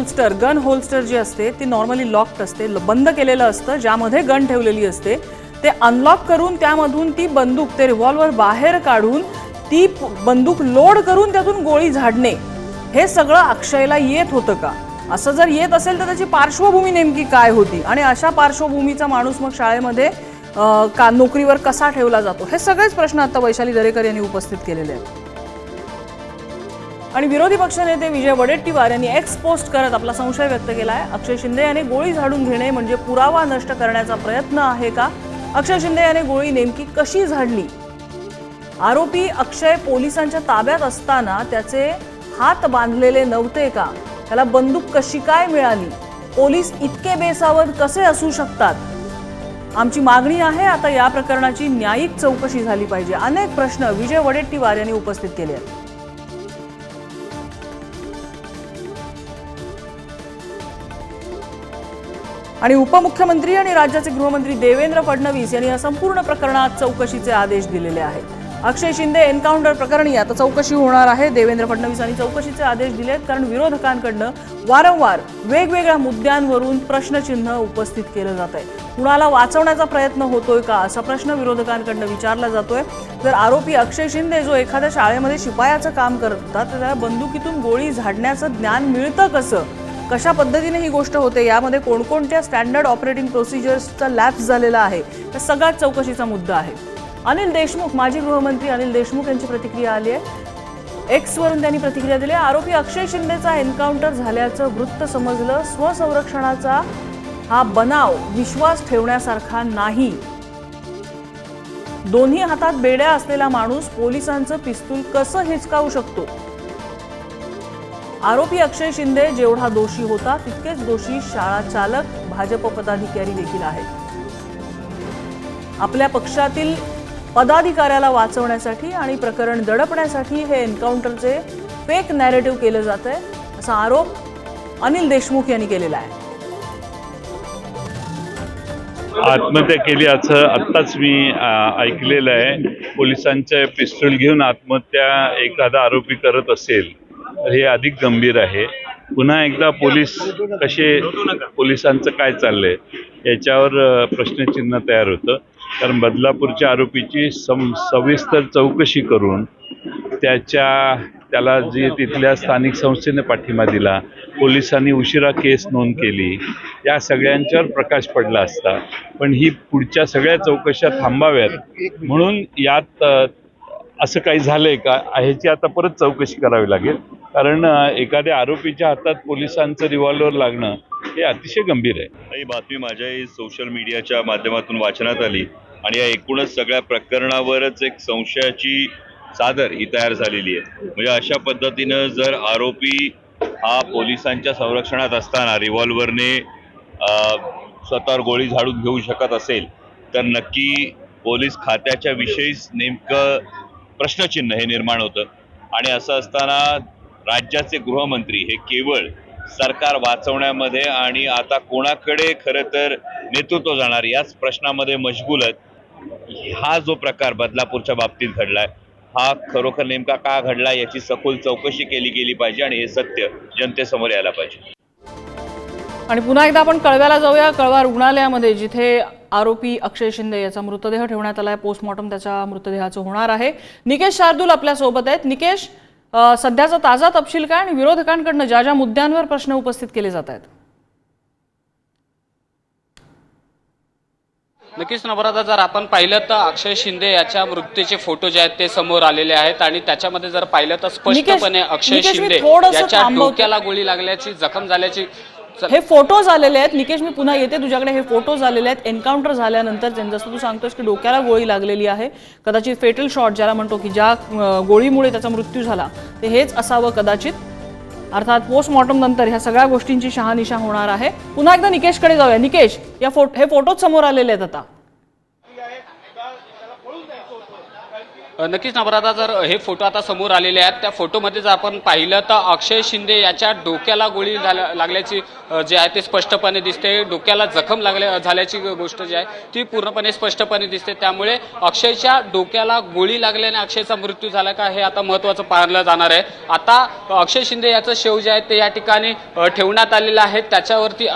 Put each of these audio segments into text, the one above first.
Holster gun holster जी असते ती normally locked असते ल- बंद केलेलं असतं ज्यामध्ये गन ठेवलेली असते. ते अनलॉक करून त्यामधून ती बंदूक ते रिव्हॉल्वर बाहेर काढून ती बंदूक लोड करून त्यातून गोळी झाडणे हे सगळं अक्षयला येत होतं का? असं जर येत असेल तर त्याची पार्श्वभूमी नेमकी काय होती? आणि अशा पार्श्वभूमीचा माणूस मग शाळेमध्ये का नोकरीवर कसा ठेवला जातो? हे सगळेच प्रश्न आता वैशाली दरेकर यांनी उपस्थित केलेले आहेत. आणि विरोधी पक्षनेते विजय वडेट्टीवार यांनी एक्स पोस्ट करत आपला संशय व्यक्त केला आहे अक्षय शिंदे याने गोळी झाडून घेणे म्हणजे पुरावा नष्ट करण्याचा प्रयत्न आहे का? अक्षय शिंदे याने गोळी नेमकी कशी झाडली? आरोपी अक्षय पोलिसांच्या ताब्यात असताना त्याचे हात बांधलेले नव्हते का? त्याला बंदूक कशी काय मिळाली? पोलीस इतके बेसावध कसे असू शकतात? आमची मागणी आहे आता या प्रकरणाची न्यायिक चौकशी झाली पाहिजे. अनेक प्रश्न विजय वडेट्टीवार यांनी उपस्थित केले आहेत. आणि उपमुख्यमंत्री आणि राज्याचे गृहमंत्री देवेंद्र फडणवीस यांनी या संपूर्ण प्रकरणात चौकशीचे आदेश दिलेले आहेत. अक्षय शिंदे एन्काउंटर प्रकरणी आता चौकशी होणार आहे. देवेंद्र फडणवीस यांनी चौकशीचे आदेश दिलेत कारण विरोधकांकडनं वारंवार वेगवेगळ्या मुद्द्यांवरून प्रश्नचिन्ह उपस्थित केलं जात आहे. कुणाला वाचवण्याचा प्रयत्न होतोय का असा प्रश्न विरोधकांकडनं विचारला जातोय. तर आरोपी अक्षय शिंदे जो एखाद्या शाळेमध्ये शिपायाचं काम करत होता तर त्याला बंदुकीतून गोळी झाडण्याचं ज्ञान मिळतं कसं? कशा पद्धतीने ही गोष्ट होते यामध्ये कोणकोणत्या स्टँडर्ड ऑपरेटिंग प्रोसिजर्सचा लॅप्स झालेला आहे तर सगळ्यात चौकशीचा मुद्दा आहे. अनिल देशमुख माजी गृहमंत्री अनिल देशमुख यांची प्रतिक्रिया आली आहे. एक्सवरून त्यांनी प्रतिक्रिया दिली आहे. आरोपी अक्षय शिंदेचा एन्काउंटर झाल्याचं वृत्त समजलं. स्वसंरक्षणाचा हा बनाव विश्वास ठेवण्यासारखा नाही. दोन्ही हातात बेड्या असलेला माणूस पोलिसांचं पिस्तूल कसं हिचकावू शकतो? आरोपी अक्षय शिंदे जेवढा दोषी होता तितकेच दोषी शाळा चालक भाजप पदाधिकारी देखील आहेत. आपल्या पक्षातील पदाधिकाऱ्याला वाचवण्यासाठी आणि प्रकरण दडपण्यासाठी हे एन्काउंटरचे फेक नॅरेटिव्ह केलं जात आहे असा आरोप अनिल देशमुख यांनी केलेला आहे. आत्महत्या केली असं आत्ताच मी ऐकलेलं आहे. पोलिसांचे पिस्तूल घेऊन आत्महत्या एखादा आरोपी करत असेल हे अधिक गंभीर आहे. पुन्हा एकदा पोलीस कसे पोलिसांचं काय चाललंय याच्यावर प्रश्नचिन्ह तयार होतं. कारण बदलापूरच्या आरोपीची सम सविस्तर चौकशी करून त्याच्या त्याला जे तिथल्या स्थानिक संस्थेने पाठिंबा दिला पोलिसांनी उशिरा केस नोंद केली या सगळ्यांच्यावर प्रकाश पडला असता. पण ही पुढच्या सगळ्या चौकशा थांबाव्यात. म्हणून यात असं काही झालंय का? ह्याची आता परत चौकशी करावी लागेल. कारण एखाद्या आरोपीच्या हातात पोलिसांचं रिव्हॉल्वर लागणं हे अतिशय गंभीर आहे. ही बातमी माझ्याही सोशल मीडियाच्या माध्यमातून वाचनात आली आणि या एकूणच सगळ्या प्रकरणावरच एक संशयाची चादर ही तयार झालेली आहे. म्हणजे अशा पद्धतीनं जर आरोपी हा पोलिसांच्या संरक्षणात असताना रिव्हॉल्वरने स्वतःवर गोळी झाडून घेऊ शकत असेल तर नक्की पोलीस खात्याच्या विषयीच नेमकं प्रश्नचिन्ह हे निर्माण होतं. आणि असं असताना राज्याचे गृहमंत्री हे केवळ सरकार वाचवण्यामध्ये आणि आता कोणाकडे खरं तर नेतृत्व जाणार याच प्रश्नामध्ये मशगूल आहेत. हा जो प्रकार बदलापूरच्या बाबतीत घडलाय हा खरोखर नेमका का घडला याची सखोल चौकशी केली गेली पाहिजे आणि हे सत्य जनतेसमोर यायला पाहिजे. आणि पुन्हा एकदा आपण कळव्याला जाऊया कळवा रुग्णालयामध्ये जिथे आरोपी अक्षय शिंदे याचा मृतदेह ठेवण्यात आलाय. पोस्टमॉर्टम त्याच्या मृतदेहाचं होणार आहे. निकेश शार्दूल आपल्यासोबत आहेत. निकेश सध्याचा ताजा तपशील काय आणि विरोधकांकडनं ज्या ज्या मुद्द्यांवर प्रश्न उपस्थित केले जात आहेत नक्कीच नवरात्र जर आपण पाहिलं तर अक्षय शिंदे याच्या मृत्यूचे फोटो जे आहेत ते समोर आलेले आहेत आणि त्याच्यामध्ये जर पाहिलं तर स्पष्टपणे अक्षय शिंदे याच्या. डोक्याला गोळी लागल्याची जखम झाल्याची हे फोटोज आलेले आहेत. निकेश मी पुन्हा येते तुझ्याकडे. हे फोटोज आलेले आहेत. एन्काउंटर झाल्यानंतर जसं तू सांगतोस की डोक्याला गोळी लागलेली आहे. कदाचित फेटल शॉट ज्याला म्हणतो की ज्या गोळीमुळे त्याचा मृत्यू झाला ते हेच असावं कदाचित. अर्थात पोस्टमॉर्टम नंतर ह्या सगळ्या गोष्टींची शहानिशा होणार आहे. पुन्हा एकदा निकेशकडे जाऊया. निकेश या फोटो हे फोटोज समोर आलेले आहेत आता. नक्कीच नम्रता जर हे फोटो आता समोर आलेले आहेत त्या फोटोमध्ये जर आपण पाहिलं तर अक्षय शिंदे याच्या डोक्याला गोळी झाल्या- लागल्याची जे आहे ते स्पष्टपणे दिसते. डोक्याला जखम लागल्या झाल्याची गोष्ट जी आहे ती पूर्णपणे स्पष्टपणे दिसते. त्यामुळे अक्षयच्या डोक्याला गोळी लागल्याने अक्षयचा मृत्यू झाला का हे आता महत्त्वाचं पाहिलं जाणार आहे. आता अक्षय शिंदे याचं शव जे आहे ते या ठिकाणी ठेवण्यात आलेलं आहे. त्याच्यावरती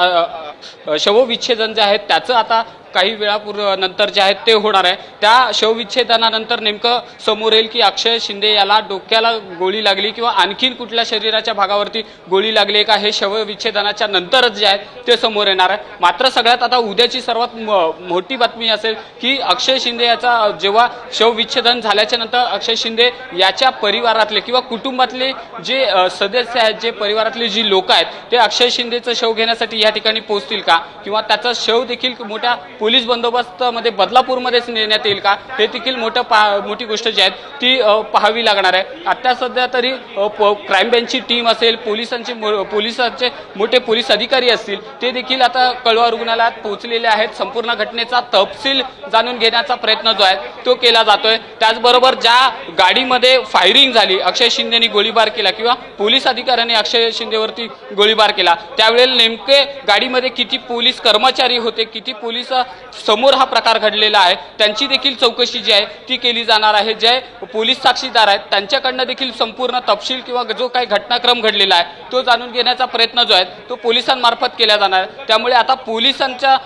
शवविच्छेदन जे आहे त्याचं आता काही वेळापूर्व नंतर जे आहेत ते होणार आहे. त्या शवविच्छेदनानंतर नेमकं समोर येईल की अक्षय शिंदे याला डोक्याला गोळी लागली किंवा आणखीन कुठल्या शरीराच्या भागावरती गोळी लागली का? हे शवविच्छेदनाच्या नंतरच जे आहे ते समोर येणार आहे. मात्र सगळ्यात आता उद्याची सर्वात म- मोठी बातमी असेल की अक्षय शिंदे याचा जेव्हा शवविच्छेदन झाल्याच्यानंतर अक्षय शिंदे याच्या परिवारातले किंवा कुटुंबातले जे सदस्य आहेत जे परिवारातले जी लोक आहेत ते अक्षय शिंदेचं शव घेण्यासाठी या ठिकाणी पोहोचतील का? किंवा त्याचा शव देखील मोठ्या पोलीस बंदोबस्तमध्ये बदलापूरमध्येच नेण्यात येईल का? हे देखील मोठं पा मोठी गोष्ट जी आहे ती पाहावी लागणार आहे. आत्ता सध्या तरी प- क्राईम ब्रँचची टीम असेल पोलिसांचे मो- पोलिसांचे मोठे पोलीस अधिकारी असतील ते देखील आता कळवा रुग्णालयात पोहोचलेले आहेत. संपूर्ण घटनेचा तपशील जाणून घेण्याचा प्रयत्न जो आहे तो केला जातोय. त्याचबरोबर ज्या गाडीमध्ये फायरिंग झाली अक्षय शिंदेनी गोळीबार केला किंवा पोलीस अधिकाऱ्यांनी अक्षय शिंदेवरती गोळीबार केला त्यावेळेला नेमके गाडीमध्ये किती पोलीस कर्मचारी होते किती पोलीस समोर हा प्रकार घडलेला आहे. त्यांची देखील चौकशी जी आहे ती केली जाणार आहे. जे पोलीस साक्षीदार आहेत त्यांच्याकडनं देखील संपूर्ण तपशील किंवा जो काही घटनाक्रम घडलेला आहे तो जाणून घेण्याचा प्रयत्न जो आहे तो पोलिसांमार्फत केला जाणार आहे. त्यामुळे आता पोलिसांच्या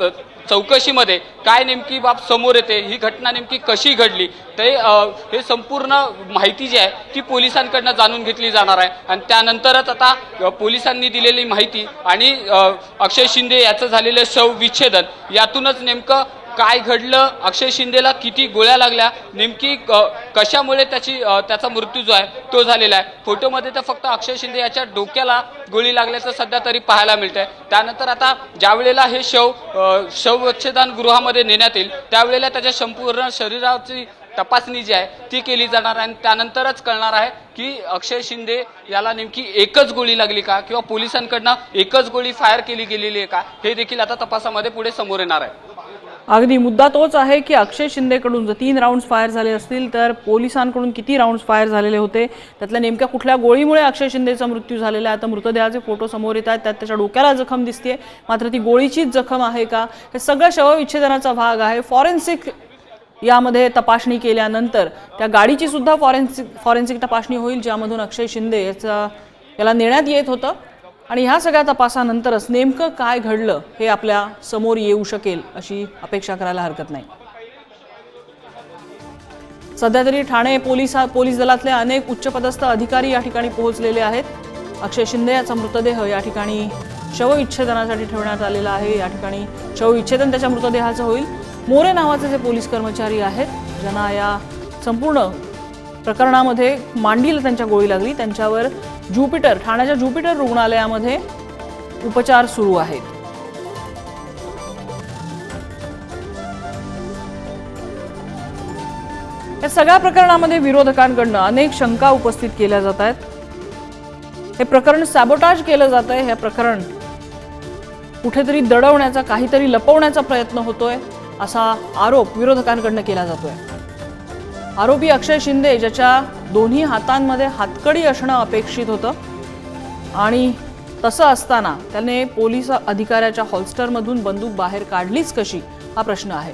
त- चौकशीमध्ये काय नेमकी बाब समोर येते ही घटना नेमकी कशी घडली ते हे संपूर्ण माहिती जी आहे ती पोलिसांकडनं जाणून घेतली जाणार आहे. आणि त्यानंतरच आता पोलिसांनी दिलेली माहिती आणि अक्षय शिंदे याचं झालेलं शव विच्छेदन यातूनच नेमकं काय घडलं? अक्षय शिंदेला किती गोळ्या लागल्या? नेमकी क- कशामुळे त्याची त्याचा मृत्यू जो आहे तो झालेला आहे? फोटोमध्ये तर फक्त अक्षय शिंदे याच्या डोक्याला गोळी लागल्याचं सध्या तरी पाहायला मिळतंय. त्यानंतर आता ज्या वेळेला हे शव अ, गृहामध्ये नेण्यात येईल त्यावेळेला त्याच्या संपूर्ण शरीराची तपासणी जी आहे ती केली जाणार आहे आणि त्यानंतरच कळणार आहे की अक्षय शिंदे याला नेमकी एकच गोळी लागली का किंवा पोलिसांकडनं एकच गोळी फायर केली गेलेली आहे का हे देखील आता तपासामध्ये पुढे समोर येणार आहे. अगदी मुद्दा तोच आहे की अक्षय शिंदेकडून जर तीन राऊंड फायर झाले असतील तर पोलिसांकडून किती राऊंड फायर झालेले होते? त्यातल्या नेमक्या कुठल्या गोळीमुळे अक्षय शिंदेचा मृत्यू झालेला आहे? आता मृतदेहाचे फोटो समोर येत आहेत त्यात त्याच्या डोक्याला जखम दिसते मात्र ती गोळीचीच जखम आहे का? हे सगळं शवविच्छेदनाचा भाग आहे. फॉरेन्सिक यामध्ये तपासणी केल्यानंतर त्या गाडीची सुद्धा फॉरेन्सिक फॉरेन्सिक तपासणी होईल ज्यामधून अक्षय शिंदे याचा याला नेण्यात येत होतं. आणि ह्या सगळ्या तपासानंतरच नेमकं काय घडलं हे आपल्यासमोर येऊ शकेल अशी अपेक्षा करायला हरकत नाही. सध्या तरी ठाणे पोलीस पोलीस दलातले अनेक उच्चपदस्थ अधिकारी या ठिकाणी पोहोचलेले आहेत. अक्षय शिंदे याचा मृतदेह या ठिकाणी शवविच्छेदनासाठी ठेवण्यात आलेला आहे. या ठिकाणी शवविच्छेदन त्याच्या मृतदेहाचं होईल. मोरे नावाचे जे पोलीस कर्मचारी आहेत ज्यांना या संपूर्ण प्रकरणामध्ये मांडीला त्यांच्या गोळी लागली त्यांच्यावर ज्युपिटर ठाण्याच्या ज्युपिटर रुग्णालयामध्ये उपचार सुरू आहेत. या सगळ्या प्रकरणामध्ये विरोधकांकडनं अनेक शंका उपस्थित केल्या जात आहेत. हे प्रकरण सॅबोटाज केलं जात आहे. हे प्रकरण कुठेतरी दडवण्याचा काहीतरी लपवण्याचा प्रयत्न होतोय. असा आरोप विरोधकांकडनं केला जातोय. आरोपी अक्षय शिंदे ज्याच्या दोन्ही हातांमध्ये हातकडी असणं अपेक्षित होतं आणि तसं असताना त्याने पोलीस अधिकाऱ्याच्या हॉलस्टरमधून बंदूक बाहेर काढलीच कशी हा प्रश्न आहे.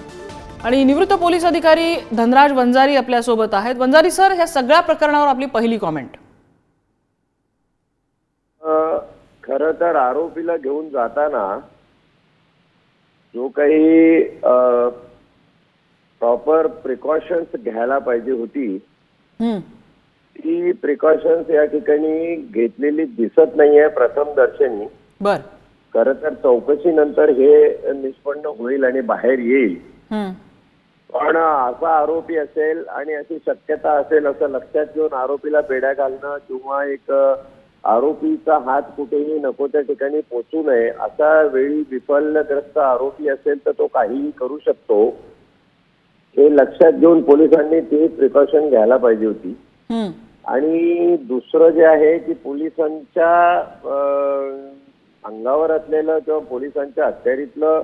आणि निवृत्त पोलीस अधिकारी धनराज वंजारी आपल्यासोबत आहेत. वंजारी सर ह्या सगळ्या प्रकरणावर आपली पहिली कॉमेंट खर तर आरोपीला घेऊन जाताना जो काही प्रॉपर प्रिकॉशन्स घ्यायला पाहिजे होती ती प्रिकॉशन्स या ठिकाणी घेतलेली दिसत नाहीये प्रथम दर्शनी. बर. खर तर चौकशीनंतर हे निष्पन्न होईल आणि बाहेर येईल. पण असा आरोपी असेल आणि अशी शक्यता असेल असं लक्षात घेऊन आरोपीला बेड्या घालणं किंवा एक आरोपीचा हात कुठेही नको त्या ठिकाणी पोचू नये. अशा वेळी विफलग्रस्त आरोपी असेल तर तो काहीही करू शकतो. हे लक्षात घेऊन पोलिसांनी ती प्रिकॉशन घ्यायला पाहिजे होती. आणि दुसरं जे आहे की पोलिसांच्या अंगावर असलेलं किंवा पोलिसांच्या अखत्यारीतलं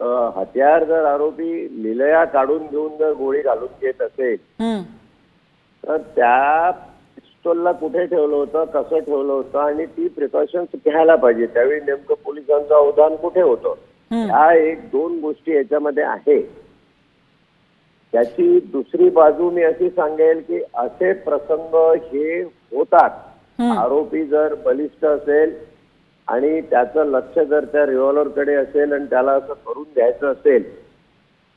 अ, हत्यार जर आरोपी लिलया काढून घेऊन जर गोळी घालून घेत असेल. तर त्या पिस्तोलला कुठे ठेवलं होतं कसं ठेवलं होतं आणि ती प्रिकॉशन्स घ्यायला पाहिजे. त्यावेळी नेमकं पोलिसांचं अवधान कुठे होतं? ह्या एक दोन गोष्टी याच्यामध्ये आहे. त्याची दुसरी बाजू मी अशी सांगेल की असे प्रसंग हे होतात. आरोपी जर बलिष्ठ असेल आणि त्याचं लक्ष जर त्या रिव्हॉल्वर कडे असेल आणि त्याला असं करून द्यायचं असेल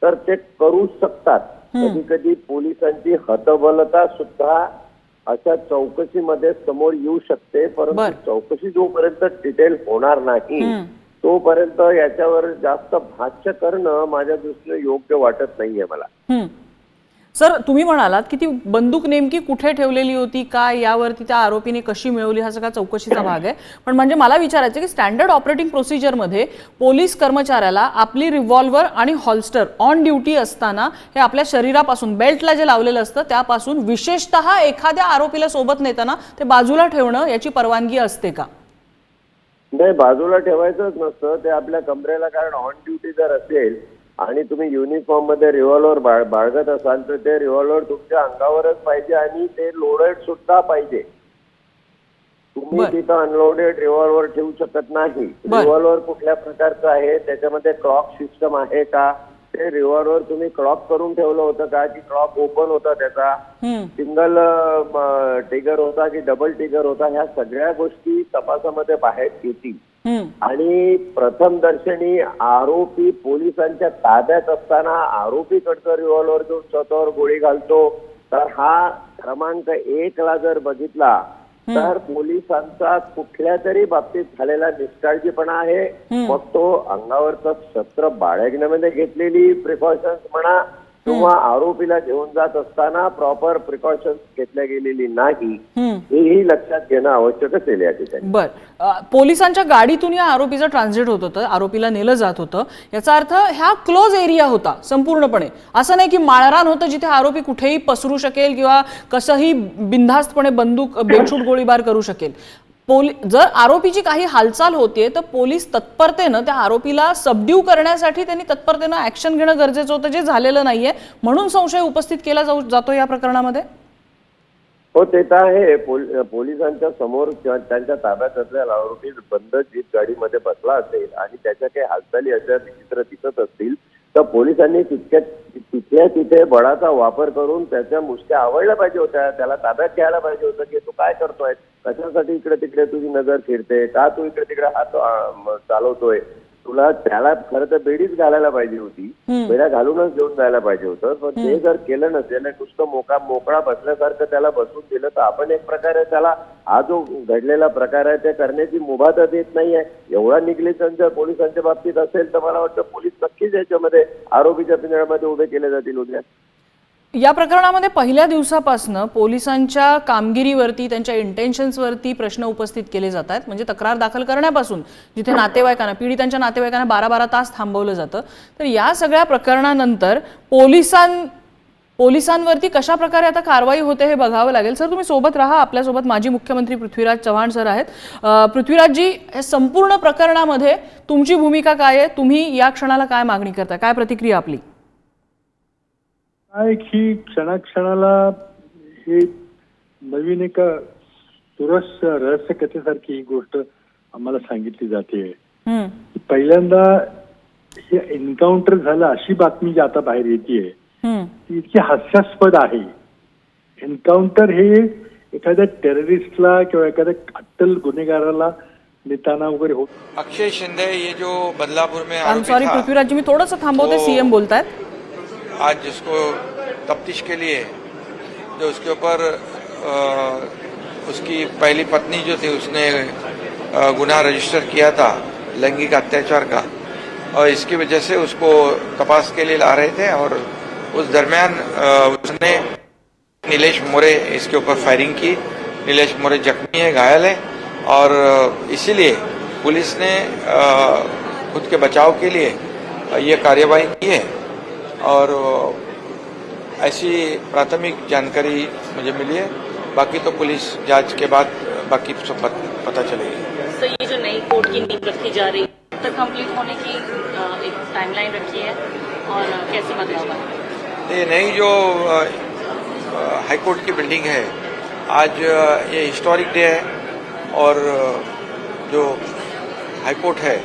तर ते करू शकतात. कधी कधी पोलिसांची हतबलता सुद्धा अशा चौकशीमध्ये समोर येऊ शकते परंतु. चौकशी जोपर्यंत डिटेल होणार नाही तोपर्यंत याच्यावर जास्त भाष्य करणं माझ्या दृष्टीने योग्य वाटत नाहीये मला. सर तुम्ही म्हणालात की ती बंदूक नेमकी कुठे ठेवलेली होती काय यावरती त्या आरोपीने कशी मिळवली हा सगळा चौकशीचा भाग आहे. पण म्हणजे मला विचारायचं की स्टँडर्ड ऑपरेटिंग प्रोसिजरमध्ये पोलीस कर्मचाऱ्याला आपली रिव्हॉल्वर आणि हॉल्स्टर ऑन ड्युटी असताना हे आपल्या शरीरापासून बेल्टला जे लावलेलं असतं त्यापासून विशेषतः एखाद्या आरोपीला सोबत नेताना ते बाजूला ठेवणं याची परवानगी असते का? नाही बाजूला ठेवायचंच नसतं. ते आपल्या कमरेला कारण ऑन ड्युटी जर असेल आणि तुम्ही युनिफॉर्ममध्ये रिव्हॉल्वर बाळ बाळगत असाल तर ते रिव्हॉल्वर तुमच्या अंगावरच पाहिजे आणि ते लोडेड सुद्धा पाहिजे तुम्ही बर. तिथं अनलोडेड रिव्हॉल्वर ठेवू शकत नाही बर. रिव्हॉल्वर कुठल्या प्रकारचं आहे त्याच्यामध्ये क्लॉक सिस्टम आहे का ते रिव्हॉल्वर तुम्ही क्लॉक करून ठेवलं होतं का की क्लॉक ओपन होता त्याचा हम्म. सिंगल टिगर होता की डबल टिगर होता ह्या सगळ्या गोष्टी तपासामध्ये बाहेर येतील. आणि प्रथम दर्शनी आरोपी पोलिसांच्या ताब्यात असताना आरोपीकडचं रिव्हॉल्वर घेऊन स्वतःवर गोळी घालतो. तर हा क्रमांक एक ला जर बघितला तर पोलिसांचा कुठल्या तरी बाबतीत झालेला निष्काळजीपणा आहे. मग तो अंगावरचं शस्त्र बाळगण्यामध्ये घेतलेली प्रिकॉशन्स म्हणा किंवा आरोपीला घेऊन जात असताना प्रॉपर प्रिकॉशन्स घेतल्या गेलेली नाही. हेही लक्षात घेणं आवश्यक असेल या ठिकाणी. बर. पोलिसांच्या गाडीतून या आरोपीचं ट्रान्झिट होत होतं आरोपीला नेलं जात होतं. याचा अर्थ ह्या क्लोज एरिया होता संपूर्णपणे. असं नाही की माळरान होतं जिथे आरोपी कुठेही पसरू शकेल किंवा कसंही बिनधास्तपणे बंदूक बेछूट गोळीबार करू शकेल. पोली जर आरोपीची काही हालचाल होतीये तर पोलीस तत्परतेनं त्या आरोपीला सबड्यू करण्यासाठी त्यांनी तत्परतेनं ऍक्शन घेणं गरजेचं होतं जे झालेलं नाहीये. म्हणून संशय उपस्थित केला जाऊ जातो या प्रकरणामध्ये? हो ते तर आहे. पोल- पोलिसांच्या समोर किंवा त्यांच्या ताब्यात असलेला आरोपी बंद जीप गाडीमध्ये बसला असेल आणि त्याच्या काही हालचाली अशा विचित्र दिसत असतील तर पोलिसांनी तितक्या तिथल्या तिथे बळाचा वापर करून त्याच्या मुष्ट्या आवडल्या पाहिजे होत्या. त्याला ताब्यात घ्यायला पाहिजे होतं की तू काय करतोय? कशासाठी इकडे तिकडे तुझी नजर फिरते? का तू इकडे तिकडे हात चालवतोय? तुला त्याला खरं तर बेडीच घालायला पाहिजे होती. बेड्या घालूनच घेऊन जायला पाहिजे होतं. पण ते जर केलं नसेल नुसतं मोका मोकळा बसल्यासारखं त्याला बसून दिलं तर आपण एक प्रकारे त्याला हा जो घडलेला प्रकार आहे ते करण्याची मुभा तर देत नाहीये एवढा निग्लिजन्स जर पोलिसांच्या बाबतीत असेल तर मला वाटतं पोलीस नक्कीच याच्यामध्ये आरोपीच्या पिंजऱ्यामध्ये उभे केले जातील उद्या. या प्रकरणामध्ये पहिल्या दिवसापासनं पोलिसांच्या कामगिरीवरती त्यांच्या इंटेन्शन्सवरती प्रश्न उपस्थित केले जात आहेत. म्हणजे तक्रार दाखल करण्यापासून जिथे नातेवाईकांना पीडितांच्या नातेवाईकांना बारा बारा तास थांबवलं जातं. तर या सगळ्या प्रकरणानंतर पोलिसां पोलिसांवरती कशा प्रकारे आता कारवाई होते हे बघावं लागेल. सर तुम्ही सोबत राहा. आपल्यासोबत माजी मुख्यमंत्री पृथ्वीराज चव्हाण सर आहेत. पृथ्वीराजजी या संपूर्ण प्रकरणामध्ये तुमची भूमिका काय आहे? तुम्ही या क्षणाला काय मागणी करताय? काय प्रतिक्रिया आपली? काय ही क्षणाक्षणाला हे नवीन एक सुरस रहस्य कथेसारखी ही गोष्ट आम्हाला सांगितली जाते. पहिल्यांदा हे एन्काउंटर झालं अशी बातमी जी आता बाहेर येते ती इतकी हास्यास्पद आहे. एन्काउंटर हे एखाद्या टेररिस्टला किंवा एखाद्या अट्टल गुन्हेगाराला नेताना वगैरे होत अक्षय शिंदे ये जो बदलापुर में सॉरी था पृथ्वीराजजी मी थोडंसं थांबवते सीएम बोलतायत. आज जिसको तफ्तीश के लिए, जो उसके ऊपर उसकी पहली पत्नी जो थी, उसने गुनाह रजिस्टर किया था, लैंगिक अत्याचार का। और इसकी वजह से उसको तपास के लिए ला रहे थे और उस दरमियान उसने नीलेश मोरे इसके ऊपर फायरिंग की। नीलेश मोरे जख्मी है, घायल है और इसीलिए पुलिस ने खुद के बचाव के लिए ये कार्यवाही की है। और ऐसी प्राथमिक जानकारी मुझे मिली है। बाकी तो पुलिस जाँच के बाद बाकी सब पत- चलेगी। सर ये जो नई कोर्ट की नींव रखी जा रही है तक कंप्लीट होने की एक टाइमलाइन रखी है और कैसे बदलाव आए ये नई जो हाईकोर्ट की बिल्डिंग है आज ये हिस्टोरिक डे है और जो हाईकोर्ट है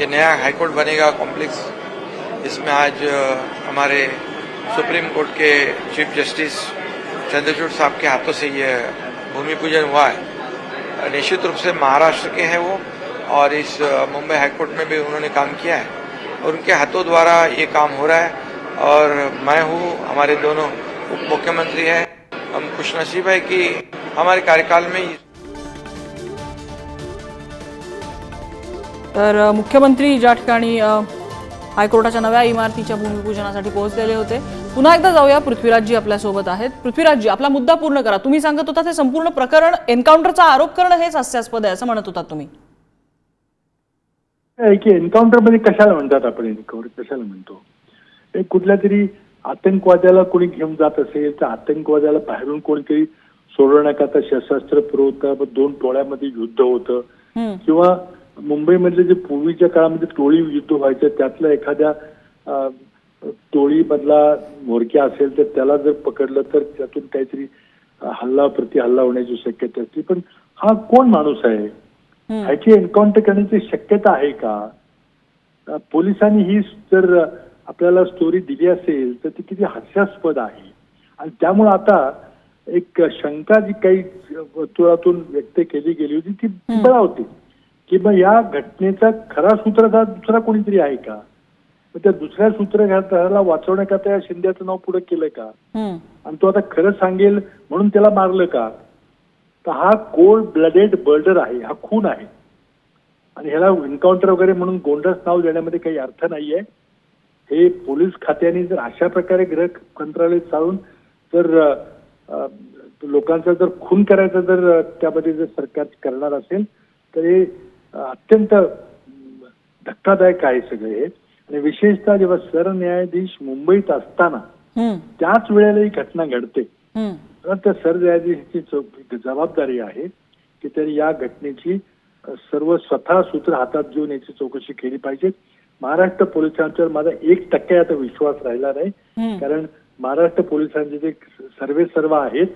ये नया हाईकोर्ट बनेगा कॉम्प्लेक्स इसमें आज हमारे सुप्रीम कोर्ट के चीफ जस्टिस चंद्रचूड़ साहब के हाथों से ये भूमि पूजन हुआ है। निश्चित रूप से महाराष्ट्र के हैं वो, और इस मुंबई हाईकोर्ट में भी उन्होंने काम किया है। और उनके हाथों द्वारा ये काम हो रहा है, और मैं हूँ, हमारे दोनों उप मुख्यमंत्री हैं। हम खुशनसीब है कि हमारे कार्यकाल में तर मुख्यमंत्री ज्या हायकोर्टाच्या नव्या इमारतीच्या भूमिपूजनासाठी पोहोचलेले होते. पुन्हा एकदा जाऊया. पृथ्वीराजजी आपल्यासोबत आहेत. पृथ्वीराजजी आपला मुद्दा पूर्ण करा. तुम्ही सांगत होता ते संपूर्ण प्रकरण एन्काउंटरचा आरोप करणं हेच हास्यास्पद आहे असं म्हणत होता तुम्ही. एन्काउंटरमध्ये कशाला म्हणतात आपण एन्काउंटर कशाला म्हणतो? एक कुठल्या तरी आतंकवाद्याला कोणी घेऊन जात असेल तर आतंकवाद्याला बाहेरून कोणीतरी सोडवण्याकरता शस्त्रास्त्र पुरवतं दोन टोळ्यामध्ये युद्ध होतं. किंवा मुंबईमधले जे पूर्वीच्या काळामध्ये टोळी युद्ध व्हायचं त्यातल्या एखाद्या टोळीमधला म्होरक्या असेल तर त्याला जर पकडलं तर त्यातून काहीतरी हल्ला प्रति हल्ला होण्याची शक्यता असते. पण हा कोण माणूस आहे. ह्याची एन्काउंटर करण्याची शक्यता आहे का? पोलिसांनी ही जर आपल्याला स्टोरी दिली असेल तर ती किती हास्यास्पद आहे. आणि त्यामुळे आता एक शंका जी काही वर्तुळातून व्यक्त केली गेली होती ती बळावते. की मग या घटनेचा खरा सूत्रधार दुसरा कोणीतरी आहे का? मग त्या दुसऱ्या सूत्रधाराला वाचवण्याकरता या शिंद्याचं नाव पुढे केलं का. आणि तो आता खरं सांगेल म्हणून त्याला मारलं का? तर हा कोल्ड ब्लडेड बर्डर आहे हा खून आहे. आणि ह्याला एन्काउंटर वगैरे म्हणून गोंडस नाव देण्यामध्ये काही अर्थ नाहीये. हे पोलीस खात्याने जर अशा प्रकारे गृह मंत्रालय चालून जर लोकांचा जर खून करायचा जर त्यामध्ये जर सरकार करणार असेल तर हे अत्यंत धक्कादायक आहे सगळे हे आणि विशेषतः जेव्हा सरन्यायाधीश मुंबईत असताना. त्याच वेळेला ही घटना घडते. तर त्या सरन्यायाधीशाची जबाबदारी आहे की त्यांनी या घटनेची सर्व स्वतः सूत्र हातात घेऊन याची चौकशी केली पाहिजे महाराष्ट्र पोलिसांच्यावर माझा एक टक्के आता विश्वास राहिला नाही. कारण महाराष्ट्र पोलिसांचे जे सर्वे सर्व आहेत